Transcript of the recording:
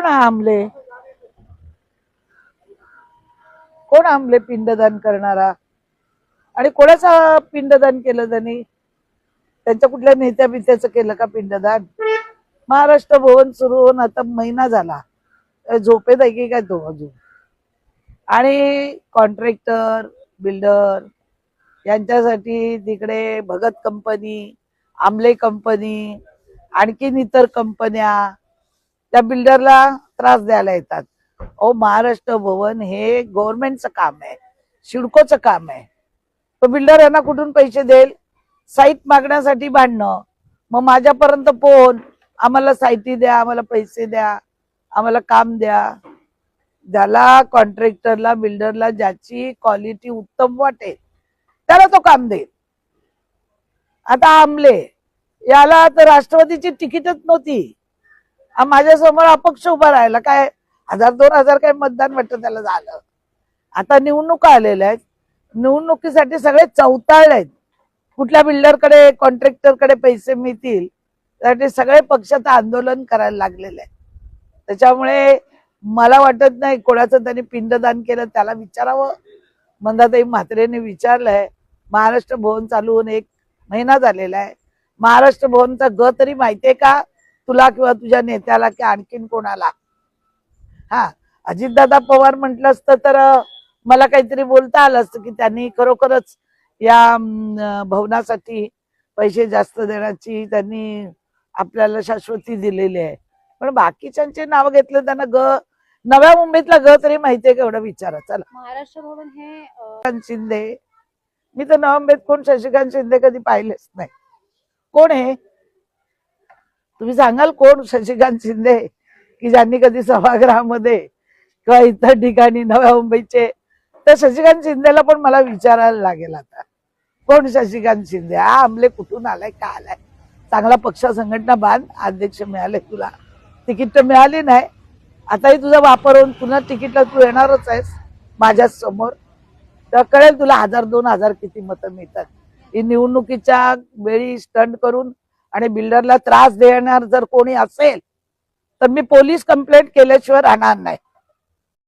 कोण आमले? कोण आमले पिंडदान करणारा? आणि कोणाचा पिंडदान केलं त्यांनी? त्यांच्या कुठल्या नेत्या बित्याचं केलं का पिंडदान? महाराष्ट्र भवन सुरू होऊन आता महिना झाला. झोपेत आहे की काय तो अजून? आणि कॉन्ट्रॅक्टर बिल्डर यांच्यासाठी तिकडे भगत कंपनी आमले कंपनी आणखीन इतर कंपन्या त्या बिल्डरला त्रास द्यायला येतात. ओ महाराष्ट्र भवन हे गव्हर्नमेंटचं काम आहे. शिडकोचं काम आहे. तो बिल्डर यांना कुठून पैसे देईल? साईट मागण्यासाठी भांडणं. मग माझ्यापर्यंत फोन आम्हाला साईटी द्या आम्हाला पैसे द्या आम्हाला काम द्या. ज्याला कॉन्ट्रॅक्टरला बिल्डरला ज्याची क्वालिटी उत्तम वाटेल त्याला तो काम देईल. आता आमले. याला तर राष्ट्रवादीची तिकीटच नव्हती. आ, माझ्यासमोर अपक्ष उभा राहिला. काय हजार दोन हजार काय मतदान वाटतं त्याला झालं? आता निवडणुका आलेल्या आहेत. निवडणुकीसाठी सगळे चौताळले आहेत. कुठल्या बिल्डरकडे कॉन्ट्रॅक्टरकडे पैसे मिळतील त्यासाठी सगळे पक्ष आता आंदोलन करायला लागलेले आहेत. त्याच्यामुळे मला वाटत नाही कोणाचं त्यांनी पिंडदान केलं त्याला विचारावं. मंदाताई म्हात्रेने विचारलंय महाराष्ट्र भवन चालू होऊन एक महिना झालेला आहे. महाराष्ट्र भवनचा ग तरी माहितीये का? तुला किंवा तुझ्या नेत्याला की आणखीन कोणाला? हा अजितदादा पवार म्हटलं असतं तर मला काहीतरी बोलता आलं असतं की त्यांनी खरोखरच या भवनासाठी पैसे जास्त देण्याची त्यांनी आपल्याला शाश्वती दिलेली आहे. पण बाकीच्यांचे नाव घेतलं त्यांना ग नव्या मुंबईतला ग तरी माहितीये का एवढं विचारा चला. महाराष्ट्र भवन हे शिंदे. मी तर नव्या मुंबईत कोण शशिकांत शिंदे कधी पाहिलेच नाही. कोण आहे तुम्ही सांगाल कोण शशिकांत शिंदे की ज्यांनी कधी सभागृहामध्ये किंवा इतर ठिकाणी नव्या मुंबईचे? तर शशिकांत शिंदेला पण मला विचारायला लागेल आता. कोण शशिकांत शिंदे? हा आमले कुठून आलाय का आलाय? चांगला पक्ष संघटना बांध अध्यक्ष मिळाले तुला. तिकीट तर मिळाली नाही. आताही तुझा वापर होऊन पुन्हा तिकीटला तू येणारच आहेस माझ्यासमोर. तर कळेल तुला हजार दोन हजार किती मतं मिळतात. ही निवडणुकीच्या वेळी स्टंट करून आणि बिल्डरला त्रास देणार जर कोणी असेल तर मी पोलीस कंप्लेंट केल्याशिवाय राहणार नाही.